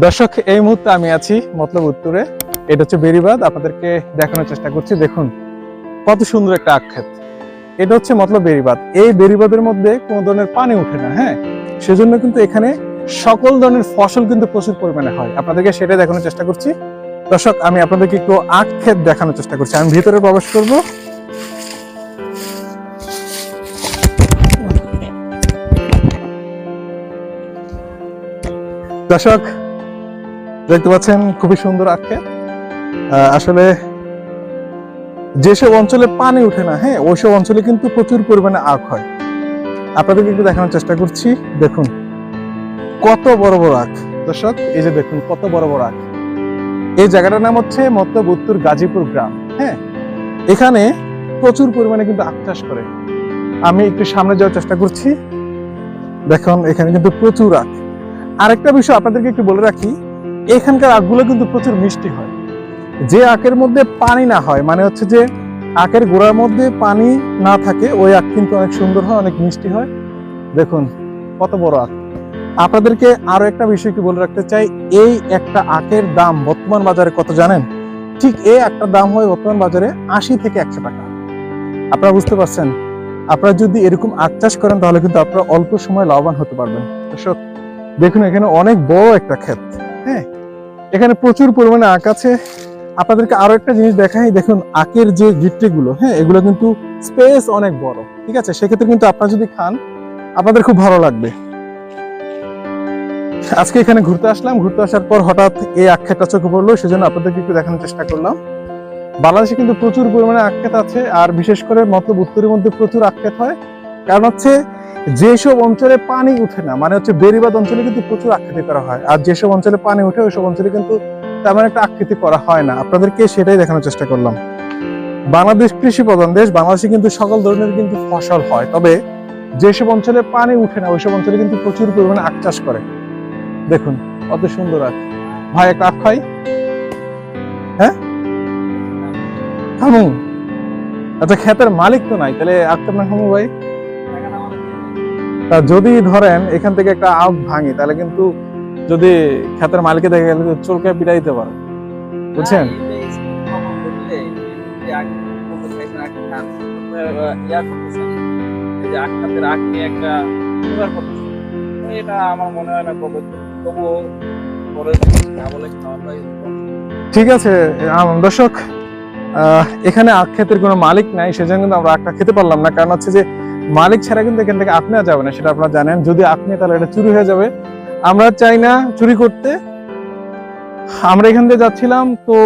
দর্শক, এই মুহূর্তে আমি আছি মতলব উত্তরে। এটা হচ্ছে বেরিবাদ, আপনাদেরকে দেখানোর চেষ্টা করছি। দেখুন, কত সুন্দর একটা আক্ষেত এটা হচ্ছে মতলব বেরিবাদ। এই বেরিবাদের মধ্যে কোনো ধরনের পানি ওঠে না হ্যাঁ? সেজন্য কিন্তু এখানে সকল ধরনের ফসল কিন্তু প্রচুর পরিমাণে হয়। আপনাদেরকে সেটাই দেখানোর চেষ্টা করছি। দর্শক, আমি আপনাদেরকে একটু আখ ক্ষেত দেখানোর চেষ্টা করছি। আমি ভিতরে প্রবেশ করব। দর্শক দেখতে পাচ্ছেন খুবই সুন্দর আহ, আসলে যেসব অঞ্চলে পানি ওঠে না হ্যাঁ ওইসব অঞ্চলে কিন্তু প্রচুর পরিমাণে আখ হয়। আপনাদেরকে একটু দেখানোর চেষ্টা করছি। দেখুন কত বড় বড় আখ। দর্শক এই যে দেখুন কত বড় বড় আখ। এই জায়গাটার নাম হচ্ছে মতলব উত্তর গাজীপুর গ্রাম হ্যাঁ। এখানে প্রচুর পরিমাণে কিন্তু আখ চাষ করে। আমি একটু সামনে যাওয়ার চেষ্টা করছি। দেখুন এখানে কিন্তু প্রচুর আখ। আরেকটা বিষয় আপনাদেরকে একটু বলে রাখি এখানকার আখগুলো কিন্তু প্রচুর মিষ্টি হয়। যে আখের মধ্যে পানি না হয় মানে হচ্ছে যে আখের গোড়ার মধ্যে পানি না থাকে, ওই আখ কিন্তু অনেক সুন্দর হয়, অনেক মিষ্টি হয়। দেখুন, কত বড় আখ। আপনাদেরকে আরও একটা বিষয় কি বলে রাখতে চাই, এই একটা আখের দাম বর্তমান বাজারে কত জানেন? ঠিক এই একটা দাম হয় বর্তমান বাজারে আশি থেকে একশো টাকা। আপনারা বুঝতে পারছেন? আপনারা যদি এরকম আখ চাষ করেন, তাহলে কিন্তু আপনারা অল্প সময় লাভবান হতে পারবেন। দেখুন, এখানে অনেক বড় একটা ক্ষেত। হ্যাঁ এখানে প্রচুর পরিমাণে আখ আছে। আপনাদেরকে আরও একটা জিনিস দেখাই, দেখুন আখের যে গিট্টি গুলো হ্যাঁ এগুলো কিন্তু স্পেস অনেক বড়, ঠিক আছে? সেক্ষেত্রে কিন্তু আপনারা যদি খান, আপনাদের খুব ভালো লাগবে। আজকে এখানে ঘুরতে আসলাম, ঘুরতে আসার পর হঠাৎ এই আখ্যাতটা চোখে পড়ল, সেজন্য আপনাদেরকে একটু দেখানোর চেষ্টা করলাম। বাংলাদেশে কিন্তু প্রচুর পরিমাণে আখ্যাত আছে, আর বিশেষ করে মতলব উত্তরের মধ্যে প্রচুর আখ্যাত হয়। কারণ হচ্ছে যেসব অঞ্চলে পানি উঠে না মানে হচ্ছে বেরিবাদ অঞ্চলে কিন্তু প্রচুর আকৃতি করা হয়, আর যেসব অঞ্চলে পানি উঠে, ওইসব অঞ্চলে কিন্তু তেমন একটা আকৃতি করা হয় না। আপনাদেরকে সেটাই দেখানোর চেষ্টা করলাম। বাংলাদেশ কৃষি প্রধান দেশ, বাংলাদেশে কিন্তু সকল ধরনের কিন্তু ফসল হয়, তবে যেসব অঞ্চলে পানি উঠে না, ওইসব অঞ্চলে কিন্তু প্রচুর পরিমাণে আখ চাষ করে। দেখুন, কত সুন্দর আখ। ভাই, একটা আখ খাই। হ্যাঁ? খামু আচ্ছা ক্ষেতের মালিক তো নাই, তাহলে আখটা না খামু ভাই। তা যদি ধরেন এখান থেকে একটা আখ ভাঙি তাহলে কিন্তু যদি ক্ষেতের মালিকে দেখে গেলে চুলকে পিটাই দিতে পারে। বুঝছেন? এটা আমার মনে হয় না তবুও পরে না বলে খাওয়া দাওয়া ঠিক আছে দর্শক এখানে আখ ক্ষেতের কোনো মালিক নাই সেজন্য কিন্তু আমরা আখটা খেতে পারলাম না। কারণ হচ্ছে যে মালিক ছাড়া কিন্তু এখান থেকে আপনি যাবে না, সেটা আপনারা জানেন। যদি আপনি, তাহলে এটা চুরি হয়ে যাবে। আমরা চাই না চুরি করতে। আমরা এখান থেকে যাচ্ছিলাম, তো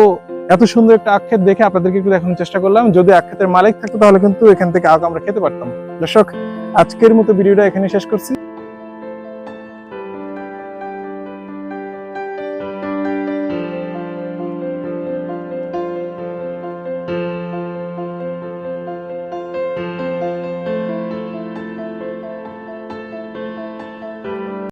এত সুন্দর একটা আক্ষেপ দেখে আপনাদেরকে একটু দেখানোর চেষ্টা করলাম। যদি আক্ষেপের মালিক থাকতো, তাহলে কিন্তু এখান থেকে আগে আমরা খেতে পারতাম। দর্শক, আজকের মতো ভিডিওটা এখানে শেষ করছি।